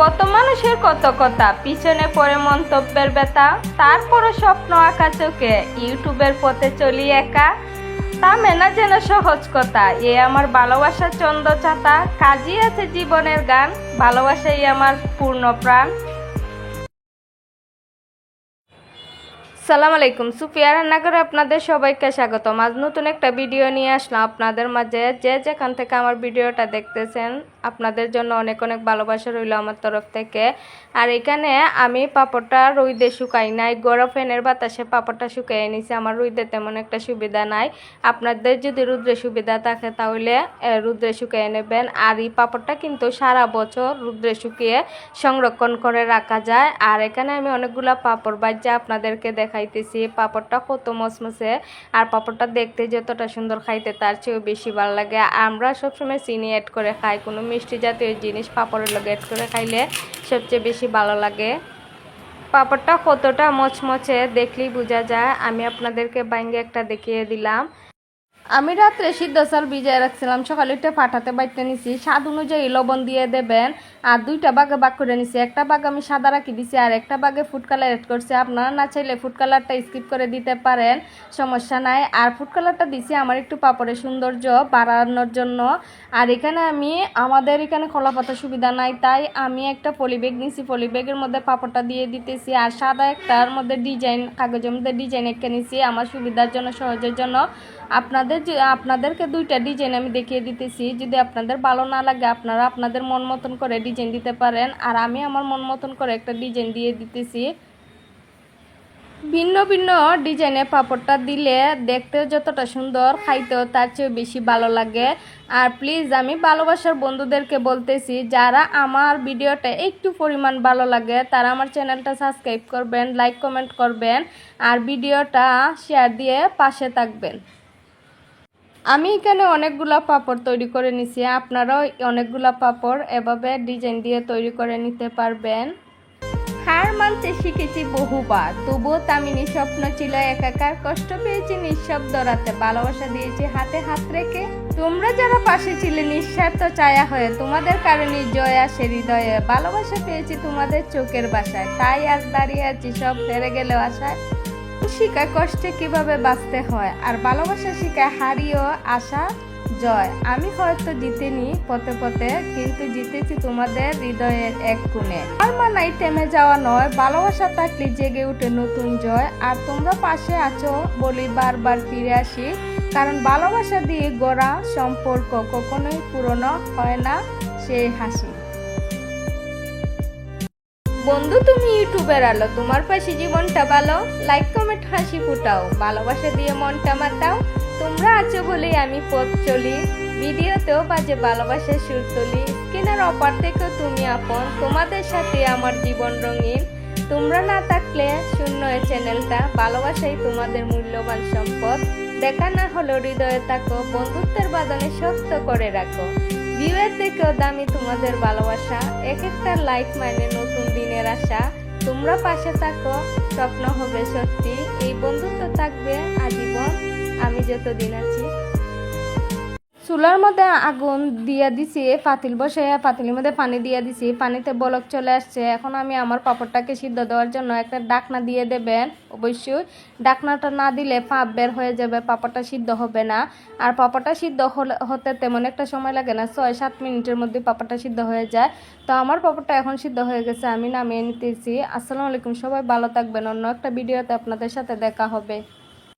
কত মানুষের কত কথা, পিছনে পড়ে মন্তব্যের ব্যথা, তারপরও স্বপ্ন আঁকা চোখে, ইউটিউবের পথে চলি একা। তা মেনা যেন সহজ কথা, এ আমার ভালোবাসা চন্দ্র চাতা কাজই আছে জীবনের গান, ভালোবাসাই আমার পূর্ণ প্রাণ। সালাম আলাইকুম। সুফিয়া রান্নাঘরে আপনাদের সবাইকে স্বাগতম। আজ নতুন একটা ভিডিও নিয়ে আসলাম। আপনাদের মাঝে যে যেখান থেকে আমার ভিডিওটা দেখতেছেন, আপনাদের জন্য অনেক অনেক ভালোবাসা রইল আমার তরফ থেকে। আর এখানে আমি পাপড়টা রুইদে শুকাই নাই। গরম ফ্যানের বাতাসে পাপড়টা শুকিয়ে নিছি আমার রুইদে তেমন একটা সুবিধা নাই। আপনাদের যদি রুদ্রে সুবিধা থাকে, তাহলে রুদ্রে শুকিয়ে নেবেন। আর এই পাপড়টা কিন্তু সারা বছর রুদ্রে শুকিয়ে সংরক্ষণ করে রাখা যায়। আর এখানে আমি অনেকগুলা পাপড় বাজ্যা আপনাদেরকে দেখাইতেছি পাপড়টা কত মসমসে আর পাপড়টা দেখতে যতটা সুন্দর খাইতে, তার চেয়েও বেশি ভালো লাগে। আমরা সবসময় চিনি অ্যাড করে খাই। কোনো মিষ্টি জাতীয় জিনিস পাপড়ের লগে অ্যাড করে খাইলে সবচেয়ে বেশি ভালো লাগে। পাপড়টা কতটা মচমচে দেখলেই বোঝা যায়। আমি আপনাদেরকে বাইঙ্গে একটা দেখিয়ে দিলাম। আমি রাত্রে সিদ্ধ চাল ভিজায় রাখছিলাম, সকালে উঠে ফাটাতে বাইতে নিছি। স্বাদ অনুযায়ী লবণ দিয়ে দেবেন, আর দুইটা বাগে বাগ করে নিছি। একটা বাগ আমি সাদা রাখি দিছি, আর একটা বাগে ফুড কালার এড করছি। আপনারা না চাইলে ফুড কালারটা স্কিপ করে দিতে পারেন, সমস্যা নাই। আর ফুড কালারটা দিছি আমার একটু পাপড়ের সৌন্দর্য বাড়ানোর জন্য। আর এখানে আমি, আমাদের এখানে খোলা সুবিধা নাই, তাই আমি একটা পলিব্যাগ নিছি। পলিব্যাগের মধ্যে পাপড়টা দিয়ে দিতেছি, আর সাদা একটার মধ্যে ডিজাইন কাগজের মধ্যে ডিজাইন একটা নিছি। আমার সুবিধার জন্য, সহজের জন্য। আপনাদের যে, আপনাদেরকে দুইটা ডিজাইন আমি দেখিয়ে দিতেছি। যদি আপনাদের ভালো না লাগে, আপনারা আপনাদের মন মতন করে ডিজাইন দিতে পারেন। আর আমি আমার মন মতন করে একটা ডিজাইন দিয়ে দিতেছি। ভিন্ন ভিন্ন ডিজাইনের পাপড়টা দিলে দেখতে যতটা সুন্দর, খাইতেও তার চেয়েও বেশি ভালো লাগে। আর প্লিজ আমি ভালোবাসার বন্ধুদেরকে বলতেছি, যারা আমার ভিডিওটা একটু পরিমাণ ভালো লাগে, তারা আমার চ্যানেলটা সাবস্ক্রাইব করবেন লাইক কমেন্ট করবেন। আর ভিডিওটা শেয়ার দিয়ে পাশে থাকবেন। আমি এখানে অনেকগুলা পাপড় তৈরি করে নিছি। আপনারাও অনেকগুলা পাপড় এভাবে ডিজাইন দিয়ে তৈরি করে নিতে পারবেন। হার মানতে শিখেছি বহুবার। তবুও তামিনী স্বপ্ন ছিল একাকার। কষ্ট পেয়েছি নিঃশব্দ রাতে। ভালোবাসা দিয়েছি হাতে হাত রেখে। তোমরা যারা পাশে ছিলে, নিঃস্বার্থ ছায়া হয়ে তোমাদের কারণে জয় আসে হৃদয়ে। ভালোবাসা পেয়েছি তোমাদের চোখের বাসায়। তাই আজ দাঁড়িয়ে আছি সব হেরে গেলেও আশায়। শিখায় কষ্টে কীভাবে বাঁচতে হয়? আর ভালোবাসা শিখায় হারিয়েও আশা, জয়। আমি হয়তো জিতেনি পথে পথে, কিন্তু জিতেছি তোমাদের হৃদয়ের এক কোণে। আর মানাই থেমে যাওয়া নয়, ভালোবাসা থাকলে জেগে উঠে নতুন জয়। আর তোমরা পাশে আছো বলি বারবার ফিরে আসি, কারণ ভালোবাসা দিয়ে গড়া সম্পর্ক কখনোই পুরনো হয় না, সেই হাসি। বন্ধু, তুমি ইউটিউবের আলো। তোমার পাশে জীবনটা ভালো। লাইক কমেন্ট হাসি ফুটাও। ভালোবাসা দিয়ে মনটা মাতাও। তোমরা আছো বলেই আমি পথ চলি। ভিডিওতেও বাজে ভালোবাসার সুর তুলি। স্ক্রিনের অপার থেকেও তুমি আপন। তোমাদের সাথে আমার জীবন রঙিন। তোমরা না থাকলে শূন্য এই চ্যানেলটা। ভালোবাসাই তোমাদের মূল্যবান সম্পদ। দেখা না হলো হৃদয়ে থাকো। বন্ধুত্বের বাদনে শক্ত করে রাখো। ভিউয়ের থেকেও দামি তোমাদের ভালোবাসা এক একটা লাইক মানে নতুন দিনের আশা। তোমরা পাশে থাকো, স্বপ্ন হবে সত্যি। এই বন্ধুত্ব থাকবে আজীবন। আমি যতদিন আছি চুলার মধ্যে আগুন দিয়ে দিছি, পাতিল বসে পাতিলের মধ্যে পানি দিয়ে দিছি, পানিতে বলক চলে আসছে। এখন আমি আমার পাপড়টাকে সিদ্ধ দেওয়ার জন্য একটা ডাকনা দিয়ে দেবেন, অবশ্যই। ডাকনাটা না দিলে পাপ বের হয়ে যাবে, পাপড়টা সিদ্ধ হবে না। আর পাপড়টা সিদ্ধ হতে তেমন একটা সময় লাগে না ছয় সাত মিনিটের মধ্যে পাপড়টা সিদ্ধ হয়ে যায়। তো আমার পাপড়টা এখন সিদ্ধ হয়ে গেছে, আমি নামিয়ে নিতেছি। আসসালামু আলাইকুম, সবাই ভালো থাকবেন। অন্য একটা ভিডিওতে আপনাদের সাথে দেখা হবে।